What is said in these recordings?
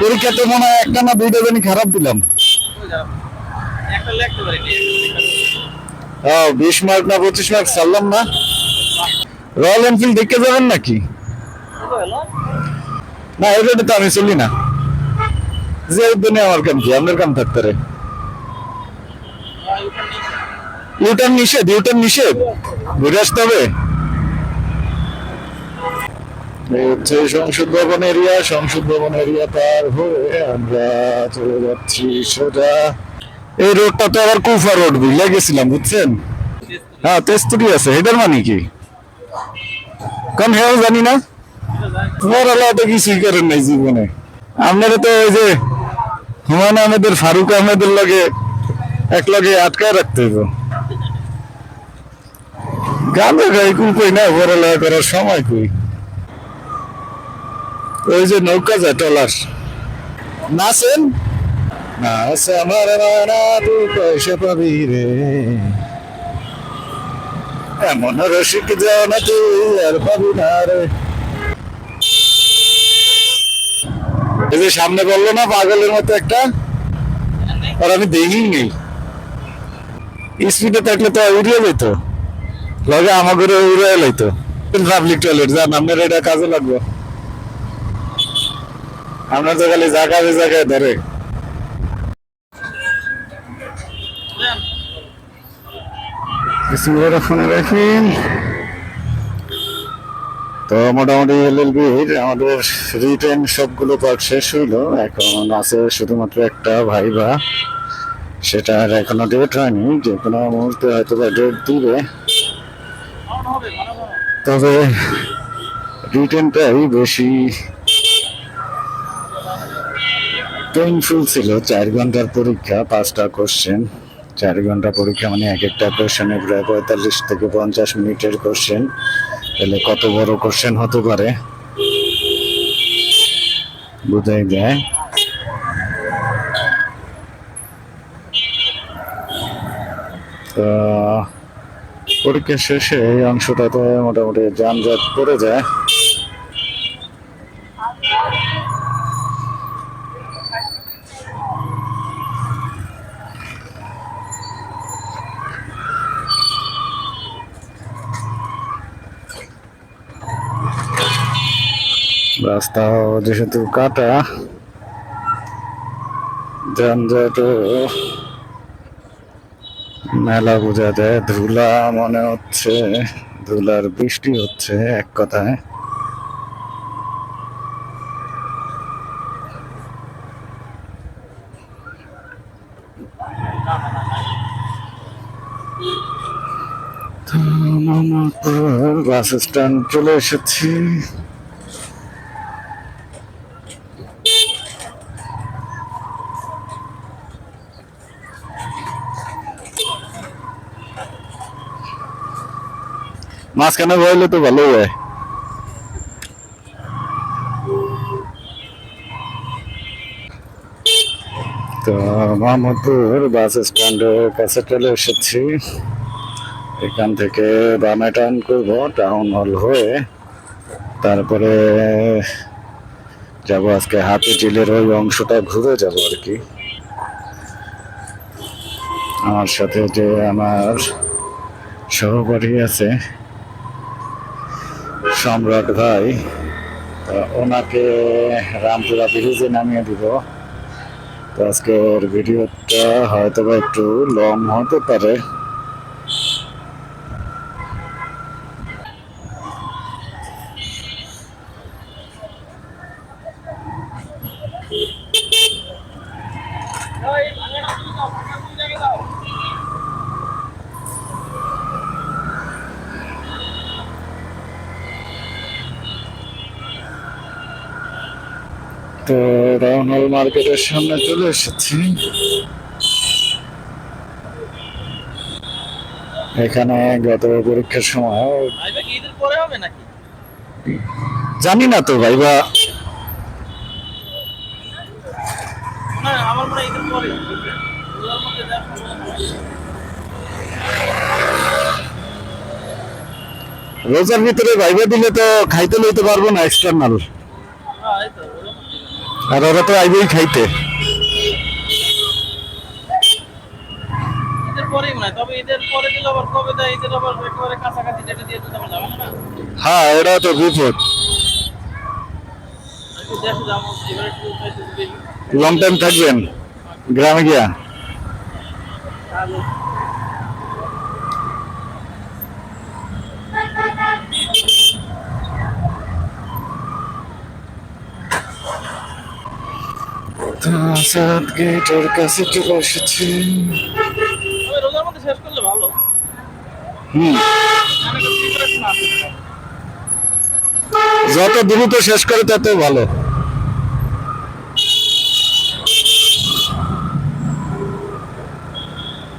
পরীক্ষাতে মনে হয় একটা না দুইটা জানি খারাপ দিলাম। বিশ মার্ক না পঁচিশ মার্ক ছাড়লাম না। রয়্যাল এনফিল্ড দেখতে যাবেন নাকি? না রোডে তো আমি চলি না। যে উদ্যানে আমার কাম কি? আপনার কাম থাকতে রে ইউটার্ন নিষেধ ইউটার্ন নিষেধ? ঘুরে আসতে হবে? হচ্ছে সংসদ ভবন এরিয়া, সংসদ ভবন এরিয়া পার হয়ে আমরা চলে যাচ্ছি সোজা। এই রোডটা তো আবার কুফা রোড বুঝলে, গেছিলাম, বুঝছেন? হ্যাঁ তেস্তুরি আছে এটার মানে কি? জানি না? তোমার আল্লাহ তো কিছুই করেন নাই জীবনে। আপনারা তো ওই যে হুমায়ুন আহমেদের, ফারুক আহমেদের লগে, এক লগে আটকায় রাখতে হইব। গানে গাই কুল কই না পড়ালেখা করার সময় কই? ওই যে নৌকা যায় নাচেন? নাচ আমার রানা তু পয়সা পাবি রে। এমন রসিক যাও না তুই, আর পাবি না রে। এই যে সামনে বলল না, পাগলের মতো একটা? আর আমি দেখিই নেই স্পিডে থাকলে তো উড়িয়ে যেত লগে আমাকে উড়িয়ে লাইতো। পাবলিক টয়লেট যান আপনার এটা কাজে লাগবে। আপনার তো খালি জায়গায় জায়গায় ধরে। তো মোটামুটি এলএলবির আমাদের রিটেন সবগুলো পার্ট শেষ হইল। এখন আছে শুধুমাত্র একটা ভাইবা সেটা আর এখনও ডেট হয়নি। যে কোনো মুহূর্তে হয়তো বা ডেট দিবে। তবে রিটেনটাই বেশি পেইনফুল ছিল। চার ঘণ্টার পরীক্ষা, পাঁচটা কোশ্চেন চার ঘণ্টা পরীক্ষা মানে এক একটা কোশ্চেনে প্রায় পঁয়তাল্লিশ থেকে পঞ্চাশ মিনিটের কোশ্চেন তাহলে কত বড় কোশ্চেন হতে পারে? বুঝাই যায়। তো, পরীক্ষা শেষে এই অংশটাতে মোটামুটি যানজট পড়ে যায়। রাস্তা যেহেতু কাটা যানজট মেলা বোঝা যায় ধুলা মনে হচ্ছে ধুলার বৃষ্টি হচ্ছে এক কথায় বাস স্ট্যান্ড চলে এসেছি মাঝখানে বইলে তো ভালো হয়। তো মোহাম্মদপুর বাস স্ট্যান্ডের কাছে চলে এসেছি। এখান থেকে বামে টার্ন করব টাউন হল হয়ে। তারপরে যাব আজকে হাতি টিলের ওই অংশটা ঘুরে যাব আর কি। আমার সাথে যে আমার সহপাঠী আছে সম্রাট ভাই ওনাকে রামপুরা ব্রিজে নামিয়ে দিব। তো আজকের ভিডিওটা হয়তো বা একটু লং হতে পারে তো টাউন হল মার্কেটের সামনে চলে এসেছি। এখানে গত পরীক্ষার সময় জানি না তো ভাইবা। হয় রোজার হয়। ভিতরে ভাইবা দিলে তো খাইতে লইতে পারব না এক্সটার্নাল হ্যাঁ, এই তো, রোজার মধ্যে। আর ওরা তো আইবেই খাইতে। হয় হ্যাঁ এটা তো বিপদ লং টাইম থাকবেন। গ্রামে গিয়া। কাছে চলে এসেছি যত দ্রুত শেষ করে তত ভালো।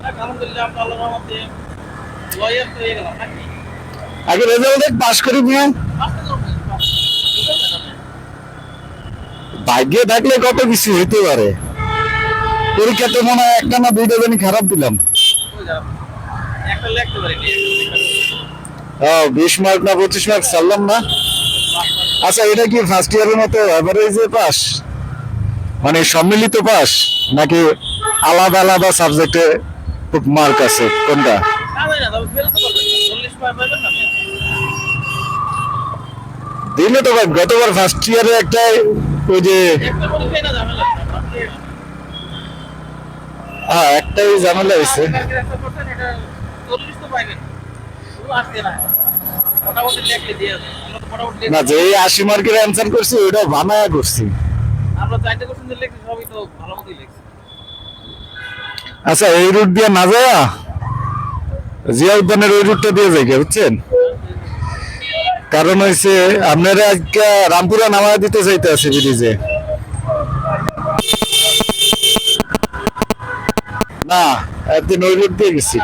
যাক, আলহামদুলিল্লাহ আমরা আল্লাহর রহমতে লয়ার তো হয়ে গেলাম নাকি আগে রেজাল্ট পাস করি নিয়ে পাঁচটা জন পাঁচ। বুঝলেন না আপনি? ভাগ্যে থাকলে কত কিছু হইতে পারে? পরীক্ষা তো মনে হয় একটা না দুইটা জানি খারাপ দিলাম। বিশ মার্ক না পঁচিশ মার্ক ছাড়লাম না। আচ্ছা এটা কি ফার্স্ট ইয়ারের মতো এভারেজে পাস মানে সম্মিলিত পাস নাকি আলাদা আলাদা সাবজেক্টে মার্ক আছে? কোনটা। দিলে তো ভাই গতবার ফার্স্ট ইয়ারে একটা ওই হ্যাঁ ঝামেলা হয়েছে না। যে আশি মার্কের অ্যান্সার করছি ওইটা বানায়া করছি। আচ্ছা এই রুট দিয়ে না যায়? জিয়া উদ্যানের ওই রুটটা দিয়ে যাই বুঝছেন? কারণ হয়েছে আপনারা আজকে রামপুরা নামায় দিতে চাইতে আছে ব্রিজে। না একদিন ওই রুট দিয়ে গেছি।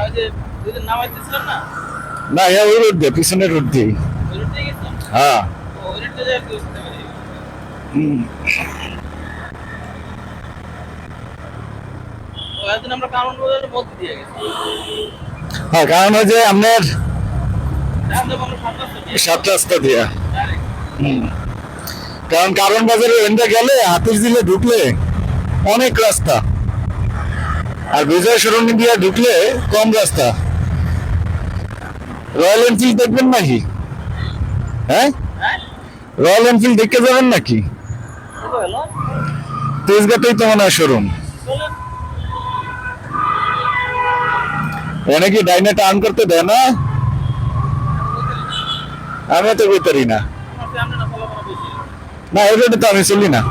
না হ্যাঁ ওই রুট দিয়ে পিছনের রুট দিয়ে। হ্যাঁ। হ্যাঁ কারণ যে আপনার সাত রাস্তা দিয়ে। কারণ কারণ বাজারে গেলে হাতির দিলে ঢুকলে অনেক রাস্তা। আর বিজয় দিয়ে ঢুকলে কম রাস্তা। রয়্যাল এনফিল্ড দেখবেন নাকি? হ্যাঁ? রয়্যাল এনফিল্ড দেখতে যাবেন নাকি? তেজগাতেই তো মনে হয় শোরুম। চলেন এনে কি ডাইনে টার্ন করতে দেয় না? আমি তো বেতারি না। না রোডে তো আমি চলি না।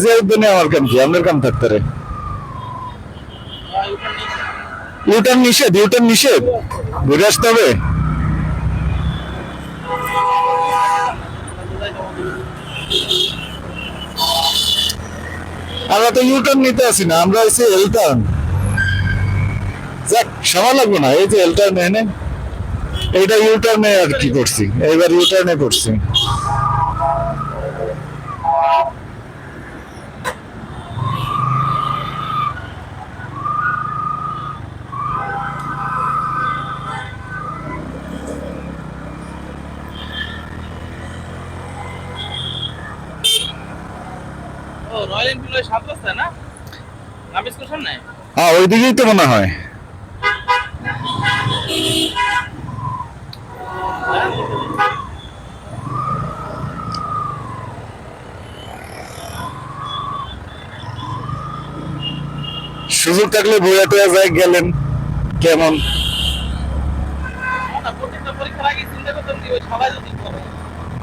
যে উদ্যানে আমার কাম কি? আপনার কাম থাকতে রে ইউটার্ন নিষেধ ইউটার্ন নিষেধ। ঘুরে আসতে হবে। আমরা তো ইউটার্ন নিতে আসি না, আমরা এসে এল টার্ন যাক, সময় লাগবে না, এই যে এল টার্ন এনে এইটা ইউটার্নে আর কি করছি। এইবার ইউটার্নে করছি। ও রয়্যাল এনফিল্ড ওই সাত রাস্তায় না? নাম স্কুল সামনে হ্যাঁ ওইদিকেই তো মনে হয়। সুযোগ থাকলে টয়া যায় গেলেন। কেমন? না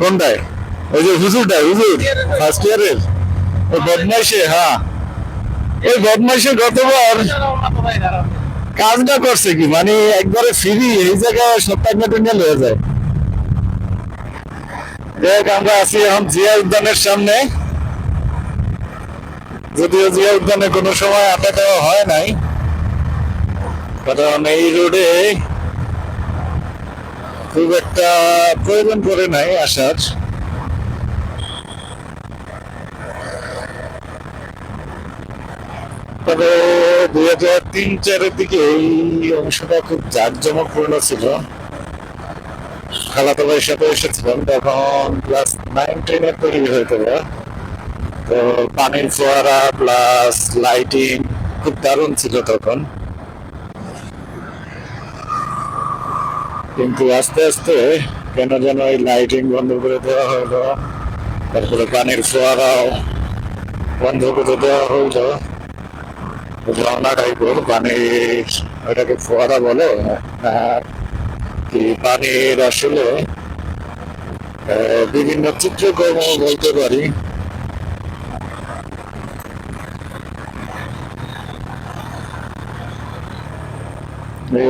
কোনটায়? ওই যে হুজুরটা হুজুর ফার্স্ট ইয়ারের ওই বদমাইশে হ্যাঁ। ওই বদমাইশে গতবার দাঁড়াবো কাজটা করছে কি? মানে একবারে ফ্রি এই জায়গায় সপ্তাহ মেটেরিয়াল হয়ে যায়। দেখ আমরা আছি এখন জিয়া উদ্যানের সামনে। যদিও জিয়া উদ্যানে কোনো সময় আটা দেওয়া হয় নাই, কারণ এই রোডে খুব একটা প্রয়োজন করে নাই আসার। তবে দুই হাজার তিন চারের দিকে এই অংশটা খুব জাঁকজমকপূর্ণ ছিল। খালাতো ভাইয়ের সাথে এসেছিলাম, তখন ক্লাস নাইন, টেনের তৈরি হয়ে বা তো পানির ফোয়ারা প্লাস লাইটিং খুব দারুণ ছিল তখন। কিন্তু আস্তে আস্তে কেন যেন ওই লাইটিং বন্ধ করে দেওয়া হলো, তারপরে পানির ফোয়ারাও বন্ধ করে দেওয়া হইল ঝর্ণা টাইপের পানির ওটাকে ফোয়ারা বলে কি পানির আসলে বিভিন্ন চিত্রকর্ম বলতে পারি।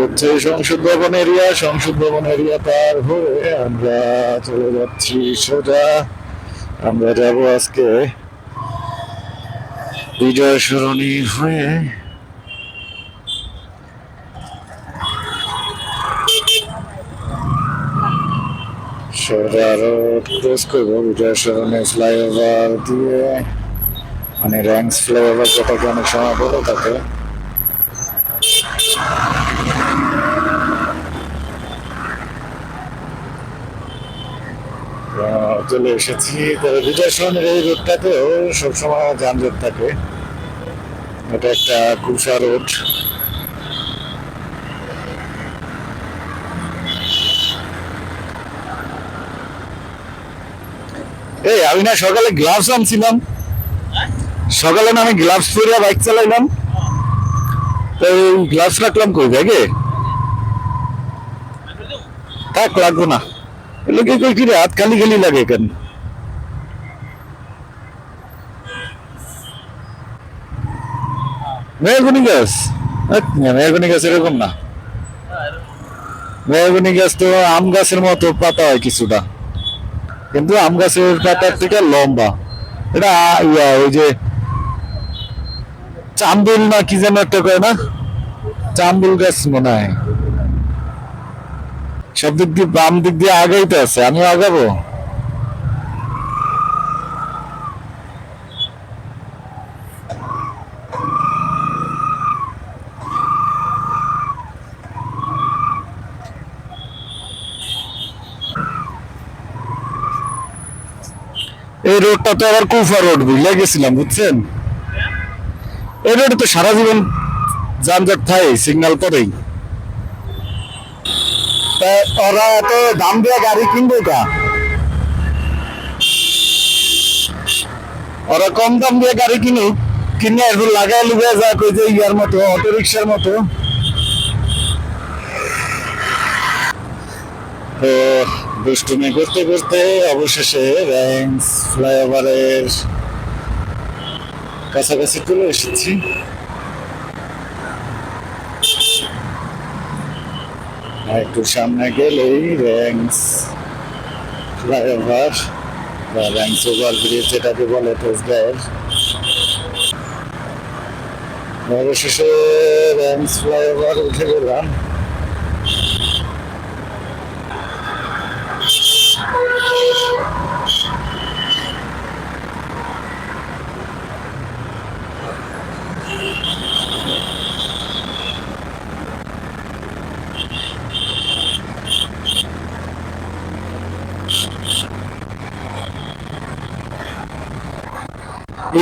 হচ্ছে সংসদ ভবন এরিয়া, সংসদ ভবন এরিয়া পার হয়ে আমরা চলে যাচ্ছি সোজা। আমরা যাব আজকে বিজয় সরণি হয়ে। সোজা রোড ক্রস করব, বিজয় সরণি ফ্লাইওভার দিয়ে। মানে র্যাঙ্কস ফ্লাইওভার যেটাকে অনেক সময় বলে থাকে চলে এসেছি। তবে এই রোডটাতেও সবসময় যানজট থাকে। এটা একটা কুষা রোড। এই, আমি না সকালে গ্লাভস আনছিলাম। সকালে না আমি গ্লাভস পরে বাইক চালাইলাম। তো গ্লাভস রাখলাম কই? ব্যাগে? থাক, লাগবো না। লোকে কই কি হাত খালি খালি লাগে কেন? মেহগুনি গাছ? গাছ এরকম না। গাছ তো আম গাছের মতো পাতা হয় কিছুটা। কিন্তু আম গাছের পাতার থেকে লম্বা। এটা, ইয়া, ওই যে চাম্বুল না কি যেন একটা কয় না? চাম্বুল গাছ মনে হয়। সব দিক দিয়ে বাম দিক দিয়ে আগাইতে আছে আমি আগাবো। এই রোডটা তো আবার কুফা রোড বুঝলে গেছিলাম, বুঝছেন? এই রোডে তো সারা জীবন যানজট থাকে সিগন্যাল পরেই ওরা এত দাম দিয়ে গাড়ি কিনবে কা? ওরা কম দাম দিয়ে গাড়ি কিনুক, কিনে এরপর লাগাই লুগে যা কই যে ইয়ার মতো অটো রিক্সার মতো। তো দুষ্টুমি করতে করতে অবশেষে র্যাঙ্কস ফ্লাইওভারের কাছাকাছি চলে এসেছি। আর একটু সামনে গেলেই র্যাঙ্কস ফ্লাইওভার বা র্যাঙ্কস ওভার ব্রিজ যেটাকে বলে তেজগাঁয়ের অবশেষে র্যাঙ্কস ফ্লাইওভার উঠে গেলাম।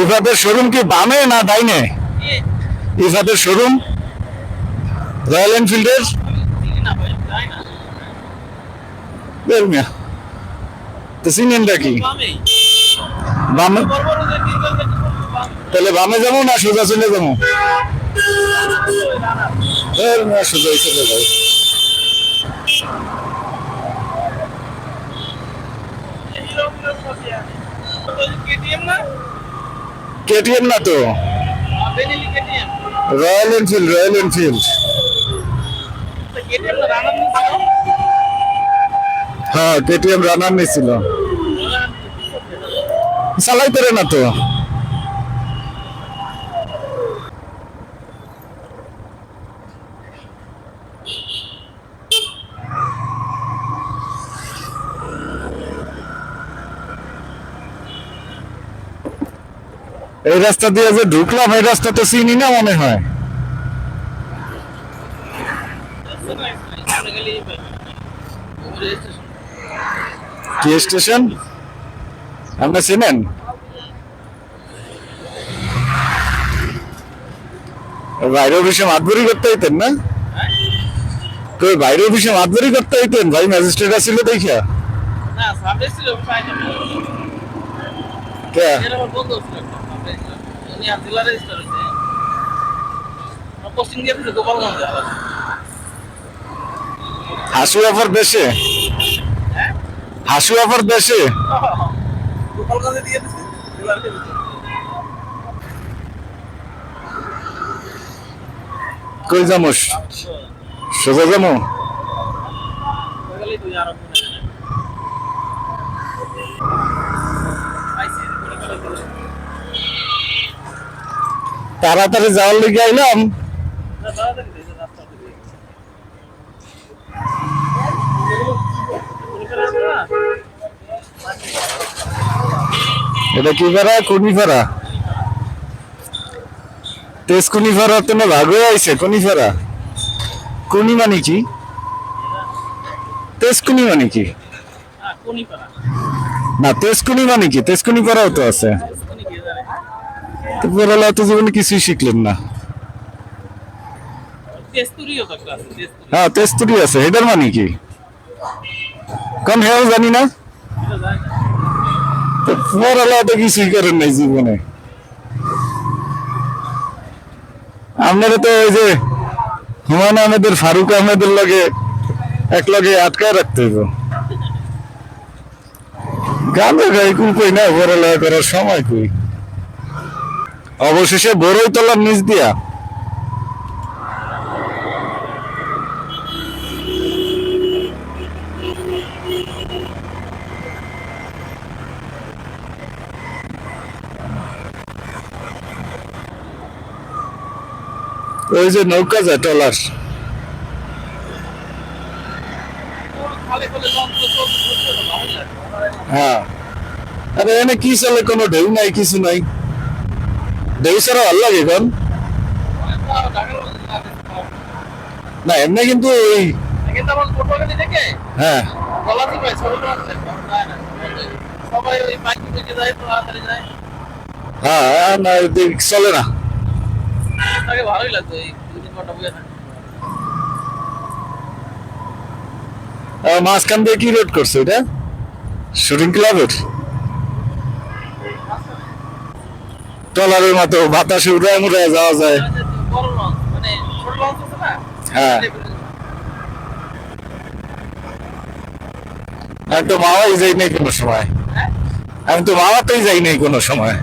ইফাদের শোরুম কি বামে না ডাইনে? ইফাদের শোরুম রয়্যাল এনফিল্ডের তো কি বামে। তাহলে বামে যাব না সোজা চলে যাব সোজাই চলে যাব এই হিরো হিরোর পাশে আছে। ওই যে KTM না? কেটিএম না তো? Royal Enfield Royal Enfield? হ্যাঁ কেটিএম রানার নিয়েছিল। চালাইতে না তো? এই রাস্তা দিয়ে যে ঢুকলাম এই রাস্তা তো চিনি না মনে হয়। কি স্টেশন? আপনি চিনেন? বাইরে অফিসে মাতবুরি করতে হইতেন না? তো বাইরে অফিসে মাতবুরি করতে হইতেন ভাই ম্যাজিস্ট্রেট আসছিল দেখিয়া না আর জেলা রেজিস্টার হয়েছে পোস্টিং দিয়ে দিয়েছে গোপালগঞ্জে হাসু অফার দেশে হ্যাঁ? হাসু অফার দেশে গোপালগঞ্জে দিয়ে জেলার কই যামো সোজা যামো? তুই আরও মনে হয় আইসি করে করে করে তাড়াতাড়ি যাওয়ার লেগে আইলাম। করে করে এটা কি পারা কোনি পারা তেজ কোনি পারা তো না ভাগ হয়ে আইছে কোনি পারা কোনি মানে কি? তেজ কোনি মানে কি? হ্যাঁ না তেজ কোনি মানে কি? তেজ কোনি পারাও তো আছে। তো তো জীবনে কিছুই শিখলেন না। হ্যাঁ তেস্তুরি আছে। এটার মানে কি? কোন হেও জানি না। তো কিছুই করেন নাই জীবনে। আপনারা তো ওই যে হুমায়ুন আহমেদের ফারুক আহমেদের লগে এক লগে আটকায় রাখতে হইব। গান গাই কই না পড়ালেখা করার সময় কই? অবশেষে বড়ই তলার নিচ দিয়া। ওই যে নৌকা যায় টলার। হ্যাঁ। আরে এনে কি চলে, কোনো ঢেউ নাই, কিছু নাই। ঢেউ ছাড়া ভালো এখন। না, এমনি কিন্তু ওই হ্যাঁ। হ্যাঁ না চলে না। ভালোই লাগতো মাঝখান দিয়ে কি রোড করছে এটা শুটিং ক্লাবের টলারের মতো বাতাসে উড়ায় মুড়ায় যাওয়া যায় হ্যাঁ। আমি তো মাওয়াই যাই নাই কোনো সময় আমি তো মাওয়াতেই যাই নাই কোনো সময়?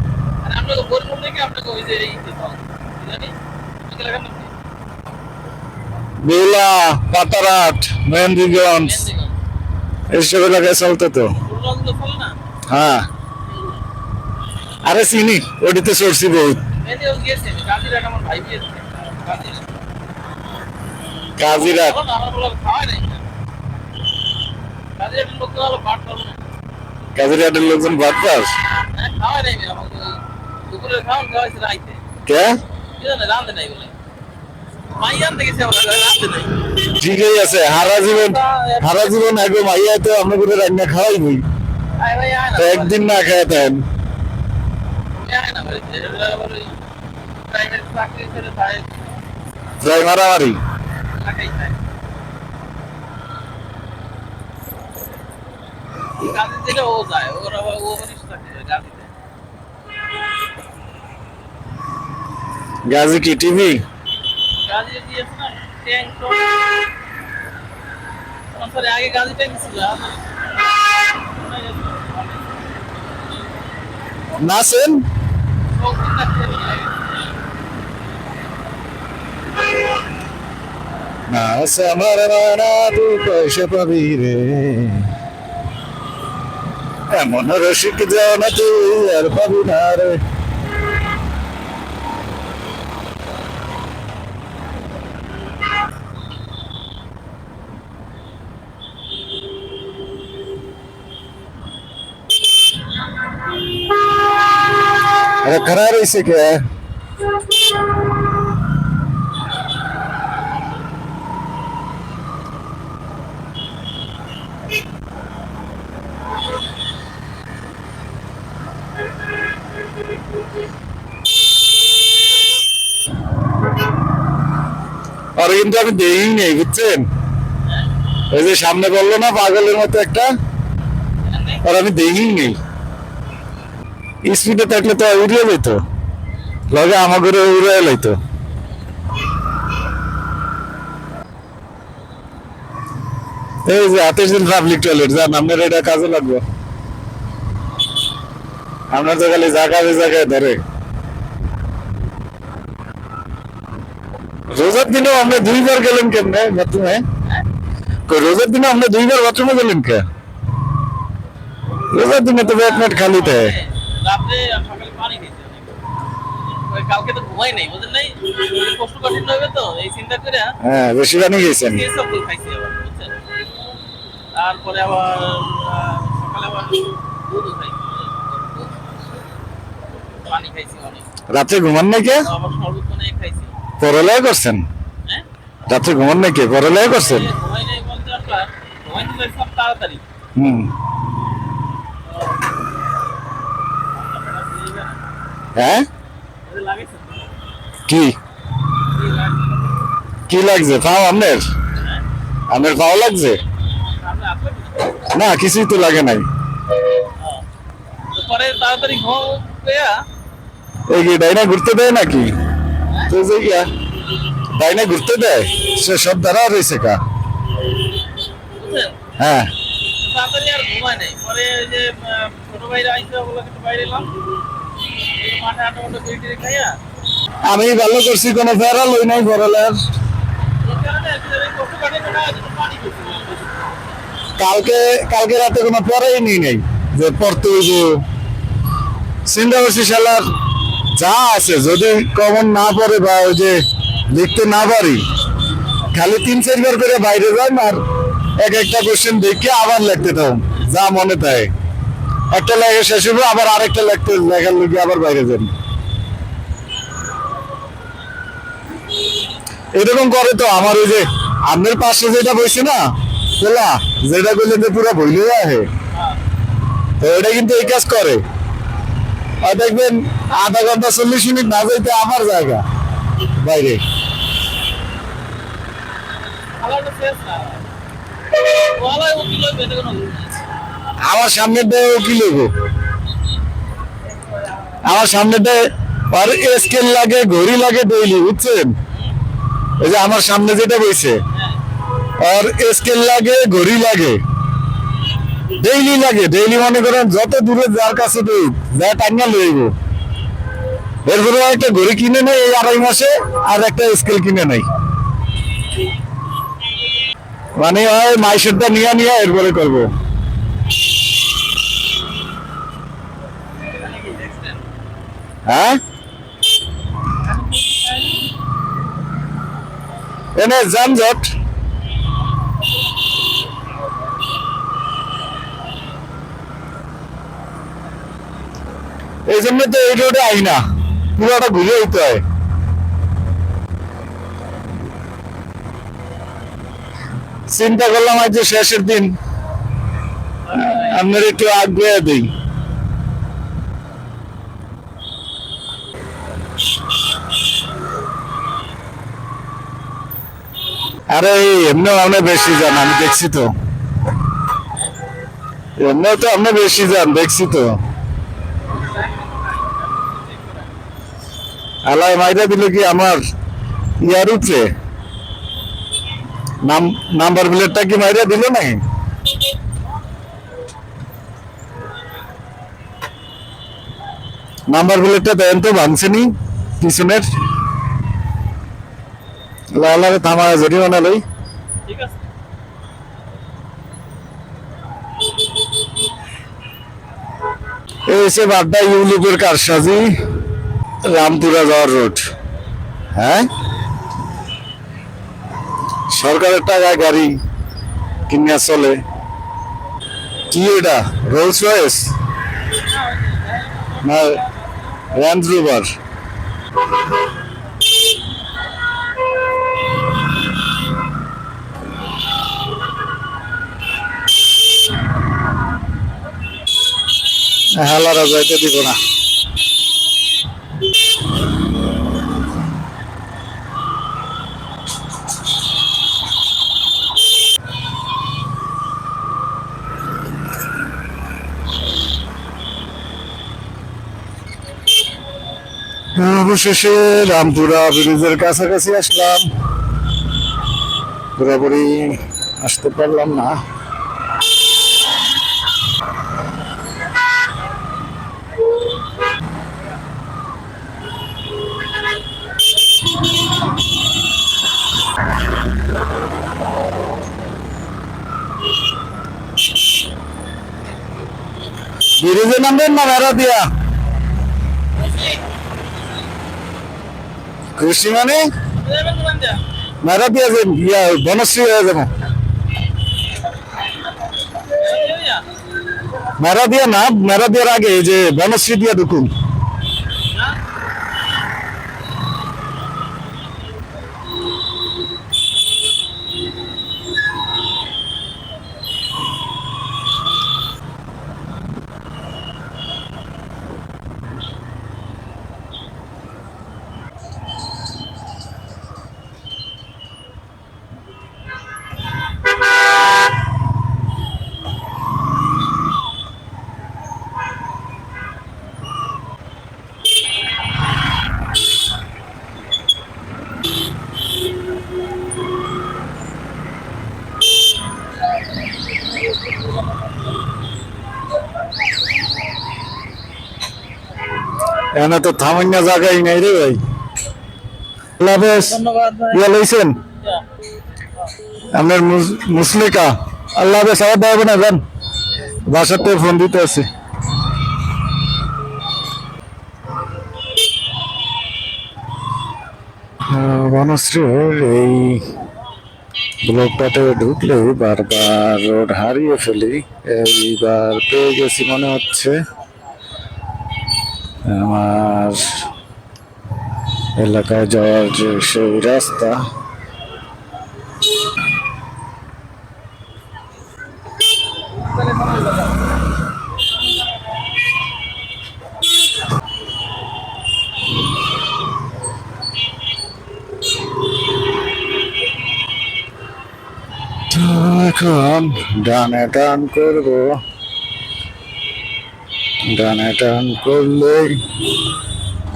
বেলা পাতারাট মেহেন্দিগঞ্জ। এইসব এলাকায় চলতো তো হ্যাঁ আরে চিনি ওটিতে চড়ছি বহুত। ঠিকই আছে, হারা জীবন হারা জীবন আগে মাইয়া তো আমরা রান্না খাওয়াই একদিন না খায় প্রায় মারামারি ও যায় ওর ও গাড়িতে গাজি কি টিভি গাড়ি দিয়েছে না ট্যাঙ্ক তো সরি আগে গাড়ি ট্যাঙ্ক ছিল এখন- নাচেন সব ঠিক খারা রয়েছে কে আর কিন্তু আমি দেই নেই, বুঝছেন? ওই যে সামনে বলল না পাগলের মতো একটা? আর আমি দেই নেই। স্পিডে থাকলে তো উড়িয়ে যেত লগে আমার ঘরে উড়ে লাইতো। এই যে হাতের দিন পাবলিক টয়লেট যান, আপনার এটা কাজে লাগবে। আপনার তো খালি জায়গায় জায়গায় ধরে। রোজার দিনেও আপনি দুইবার গেলেন কেমনে? বাথরুমে? রোজার দিনে আপনি দুইবার বাথরুমে গেলেন কে? রোজার দিনে তো পেট মেট খালি থাকে রাত্রে আর সকালে পানি খেয়েছি অনেক। ওই কালকে তো ঘুমাই নাই নাই? হবে তো এই চিন্তা করে হ্যাঁ বেশি গেছেন কেসব ফুল খাইছি আবার বুঝছেন? তারপরে আবার সকালে আবার খাইছি পানি খাইছি অনেক। রাত্রে ঘুমান নাই কে? আবার শরবত অনেক খাইছি। পড়ালেখা করছেন? হ্যাঁ? রাত্রে ঘুমান নাই কে? পড়ালেখা করছেন? ঘুমাই নাই বলতে আপনার ঘুমাই তো সব তাড়াতাড়ি। হুম। হ্যাঁ? কি? কি লাগছে? পাও আপনার আপনার পাও লাগছে? না কিছুই তো লাগে নাই। এই কি ডাইনা ঘুরতে দেয় নাকি? তো যে ডাইনা ঘুরতে দেয় সে সব দ্বারা রয়েছে কা? হ্যাঁ। তাড়াতাড়ি আর ঘুমায় নাই। পরে যে ছোট ভাইরা আইসে বলে বাইরে এলাম মাঠে আটা মতো খাইয়া আমি ভালো করছি, কোনো ফেরা লই নাই খেয়েছি। কালকে কালকে রাতে কোনো পড়াই নি নাই, যে পড়তে হইব চিন্তা করছি যা আছে, যদি কমন না পড়ে বা ওই যে লিখতে না পারি, খালি তিন চারবার করে বাইরে যাই আর এক একটা কোশ্চেন দেখে আবার লিখতে থাকুন, যা মনে থাকে একটা লেখা শেষ হবে আবার আরেকটা লিখতে লেখার লোকে আবার বাইরে যান এরকম করে তো আমার ওই যে আপনার পাশে যেটা বসে না বলা যেটা করলে তো পুরো ভইলে যায়। তো এটা কিন্তু এই কাজ করে। আর দেখবেন, আধা ঘণ্টা চল্লিশ মিনিট না যাইতে আমার জায়গা। বাইরে। আমার সামনেটা কি লোক আমার সামনেটা আর স্কেল লাগে, ঘড়ি লাগে ডেইলি বুঝছেন? এই যে আমার সামনে যেটা বইছে। আর স্কেল লাগে, ঘড়ি লাগে ডেইলি লাগে ডেইলি মনে করেন যত দূরে যার কাছে দেই যা টাঙ্গা লইব এরপরে একটা ঘড়ি কিনে নেই এই আড়াই মাসে, আর একটা স্কেল কিনে নেই। মানে হয় মাইসেরটা নিয়ে নিয়ে এরপরে করব। হ্যাঁ? এনে যানজট এই জন্য তো এই রোডে আই না। পুরোটা ঘুরে হইতে হয়। চিন্তা করলাম আজ যে শেষের দিন। আপনার একটু আগ্রহ দিই। আরে এমনি আপনি বেশি যান, আমি দেখছি তো। এমনি তো আপনি বেশি যান, দেখছি তো। আলাই মাইরা দিল কি আমার ইয়ার উপরে নাম, নাম্বার প্লেটটা কি মাইরা দিল নাই? নাম্বার প্লেটটা দেন তো ভাঙছেনি পিছনের। লালারে থামা জরিমানা লই। ঠিক আছে। এই হচ্ছে বাড্ডা ইউলিপের কারসাজি রামপুরা যাওয়ার রোড। হ্যাঁ? সরকারের টাকায় গাড়ি কিনে চলে। কি এটা রোলস রয়েস না রেঞ্জ রোভার অবশেষে রামপুরা ব্রিজের কাছাকাছি আসলাম। ঘোরাঘুরি আসতে পারলাম না। ব্রিজে নামবেন না বেড়া দিয়া? কৃষি মানে? দোকান দিয়া যে বনশ্রী হয়ে যাব। মেরা দিয়া না মেরা দিয়ার আগে যে বনশ্রী দিয়া ঢুকুন। এনে তো থামাইনা জায়গাই নাই রে ভাই। ধন্যবাদ ইয়া লইছেন। আপনার মুসলিকা। আল্লাহ হাফেজ আবার দেবে না যান। বাসাতে ফোন দিতে আছে বনশ্রীর এই ব্লকটাতে ঢুকলে বারবার রোড হারিয়ে ফেলি। এইবার পেয়ে গেছি মনে হচ্ছে। আমার এলাকায় যাওয়ার যে সেই রাস্তা এখন ডানে টান করব। ডানে টান করলেই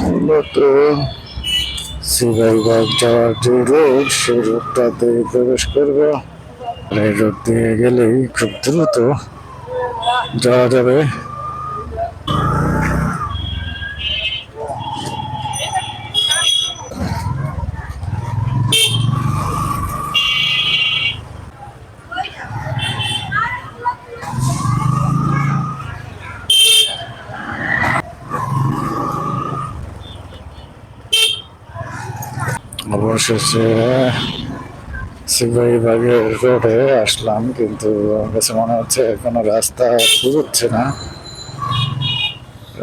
মূলত সিবাইবাগ যাওয়ার যে রোড সেই রোডটাতে প্রবেশ করবে। রোড দিয়ে গেলেই খুব দ্রুত যাওয়া যাবে। অবশেষে সিপাহীবাগের রোডে আসলাম, কিন্তু আমার কাছে মনে হচ্ছে এখনও রাস্তা পুরোচ্ছে না।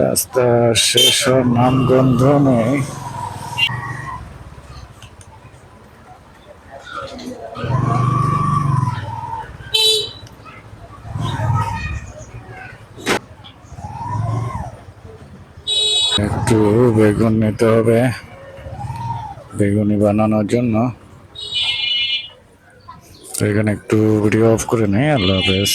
রাস্তা শেষ হওয়ার নামগন্ধ নেই। একটু বেগুন নিতে হবে। বেগুনি বানানোর জন্য। এখানে একটু ভিডিও অফ করে নেই আল্লাহ হাফেজ।